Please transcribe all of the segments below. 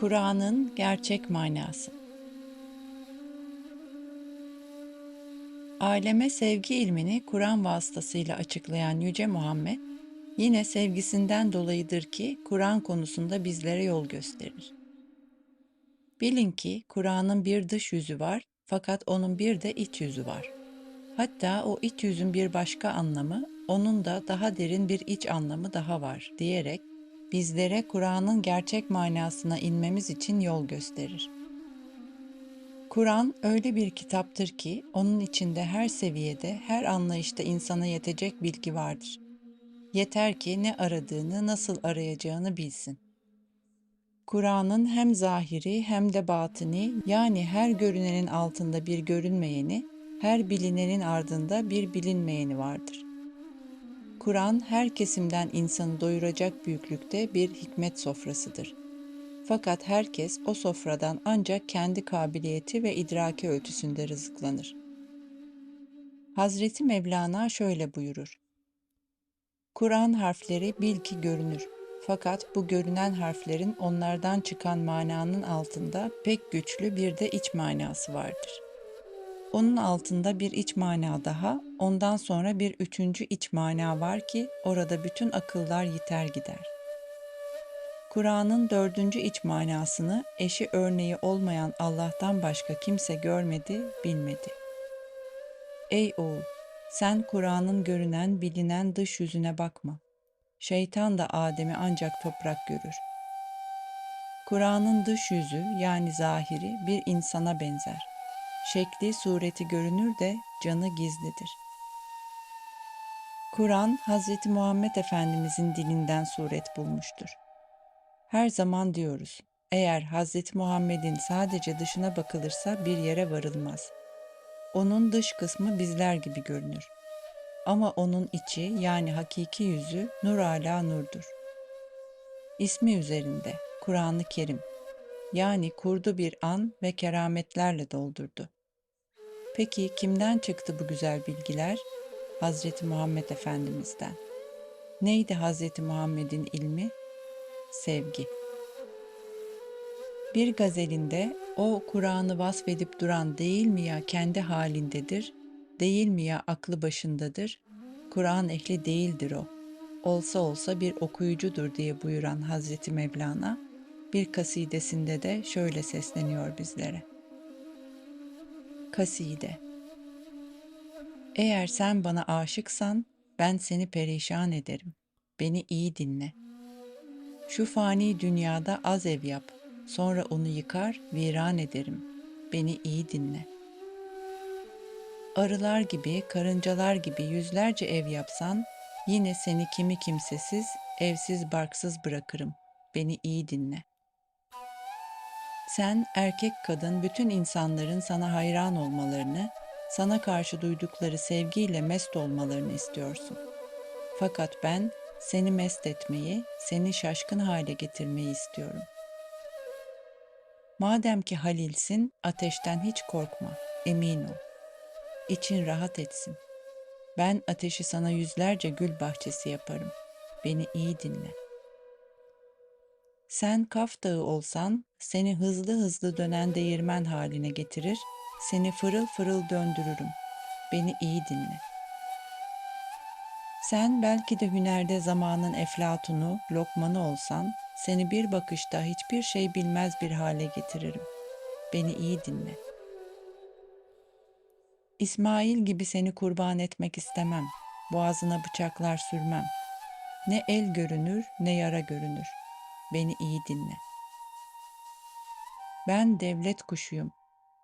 Kur'an'ın gerçek manası. Aleme sevgi ilmini Kur'an vasıtasıyla açıklayan Yüce Muhammed, yine sevgisinden dolayıdır ki Kur'an konusunda bizlere yol gösterir. Bilin ki Kur'an'ın bir dış yüzü var fakat onun bir de iç yüzü var. Hatta o iç yüzün bir başka anlamı, onun da daha derin bir iç anlamı daha var diyerek bizlere Kur'an'ın gerçek manasına inmemiz için yol gösterir. Kur'an öyle bir kitaptır ki onun içinde her seviyede, her anlayışta insana yetecek bilgi vardır. Yeter ki ne aradığını, nasıl arayacağını bilsin. Kur'an'ın hem zahiri hem de batini yani her görünenin altında bir görünmeyeni, her bilinenin ardında bir bilinmeyeni vardır. Kur'an her kesimden insanı doyuracak büyüklükte bir hikmet sofrasıdır. Fakat herkes o sofradan ancak kendi kabiliyeti ve idraki ölçüsünde rızıklanır. Hazreti Mevlana şöyle buyurur. Kur'an harfleri bil ki görünür. Fakat bu görünen harflerin onlardan çıkan mananın altında pek güçlü bir de iç manası vardır.'' Onun altında bir iç mana daha, ondan sonra bir üçüncü iç mana var ki orada bütün akıllar yiter gider. Kur'an'ın dördüncü iç manasını eşi örneği olmayan Allah'tan başka kimse görmedi, bilmedi. Ey oğul, sen Kur'an'ın görünen, bilinen dış yüzüne bakma. Şeytan da Adem'i ancak toprak görür. Kur'an'ın dış yüzü yani zahiri bir insana benzer şekli sureti görünür de canı gizlidir. Kur'an Hz. Muhammed Efendimizin dilinden suret bulmuştur. Her zaman diyoruz, eğer Hz. Muhammed'in sadece dışına bakılırsa bir yere varılmaz. Onun dış kısmı bizler gibi görünür. Ama onun içi yani hakiki yüzü nur ala nurdur. İsmi üzerinde Kur'an-ı Kerim yani kurdu bir an ve kerametlerle doldurdu. Peki kimden çıktı bu güzel bilgiler? Hazreti Muhammed Efendimiz'den. Neydi Hazreti Muhammed'in ilmi? Sevgi. Bir gazelinde o Kur'an'ı vasfedip duran değil mi ya kendi halindedir, değil mi ya aklı başındadır, Kur'an ehli değildir o. Olsa olsa bir okuyucudur diye buyuran Hazreti Mevlana, bir kasidesinde de şöyle sesleniyor bizlere. Kaside Eğer sen bana aşıksan ben seni perişan ederim. Beni iyi dinle. Şu fani dünyada az ev yap. Sonra onu yıkar, viran ederim. Beni iyi dinle. Arılar gibi, karıncalar gibi yüzlerce ev yapsan, yine seni kimi kimsesiz, evsiz barksız bırakırım. Beni iyi dinle. Sen erkek kadın bütün insanların sana hayran olmalarını, sana karşı duydukları sevgiyle mest olmalarını istiyorsun. Fakat ben seni mest etmeyi, seni şaşkın hale getirmeyi istiyorum. Madem ki Halilsin, ateşten hiç korkma, emin ol. İçin rahat etsin. Ben ateşi sana yüzlerce gül bahçesi yaparım. Beni iyi dinle.'' Sen Kaf Dağı olsan seni hızlı hızlı dönen değirmen haline getirir, seni fırıl fırıl döndürürüm. Beni iyi dinle. Sen belki de hünerde zamanın eflatunu, lokmanı olsan, seni bir bakışta hiçbir şey bilmez bir hale getiririm. Beni iyi dinle. İsmail gibi seni kurban etmek istemem. Boğazına bıçaklar sürmem. Ne el görünür ne yara görünür beni iyi dinle. Ben devlet kuşuyum.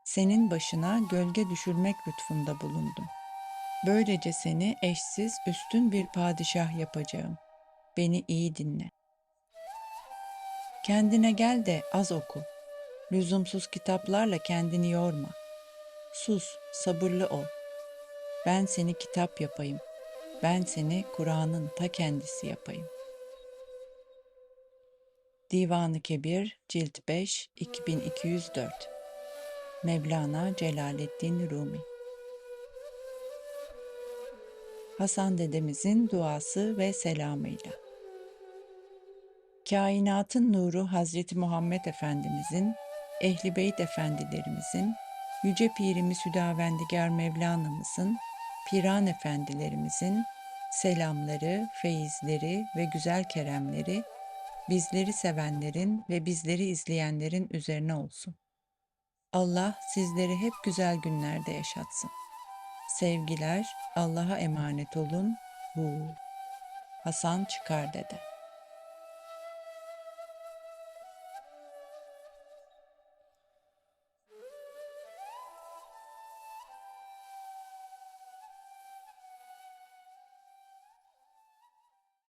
Senin başına gölge düşürmek lütfunda bulundum. Böylece seni eşsiz üstün bir padişah yapacağım. Beni iyi dinle. Kendine gel de az oku. Lüzumsuz kitaplarla kendini yorma. Sus, sabırlı ol. Ben seni kitap yapayım. Ben seni Kur'an'ın ta kendisi yapayım. Divanı Kebir Cilt 5 2204 Mevlana Celaleddin Rumi Hasan dedemizin duası ve selamıyla. kainatın nuru Hazreti Muhammed Efendimizin, Ehli Beyt Efendilerimizin, Yüce Pirimiz Hüdavendigar Mevlana'mızın, Piran Efendilerimizin selamları, feyizleri ve güzel keremleri bizleri sevenlerin ve bizleri izleyenlerin üzerine olsun. Allah sizleri hep güzel günlerde yaşatsın. Sevgiler, Allah'a emanet olun. Bu Hasan Çıkar Dede.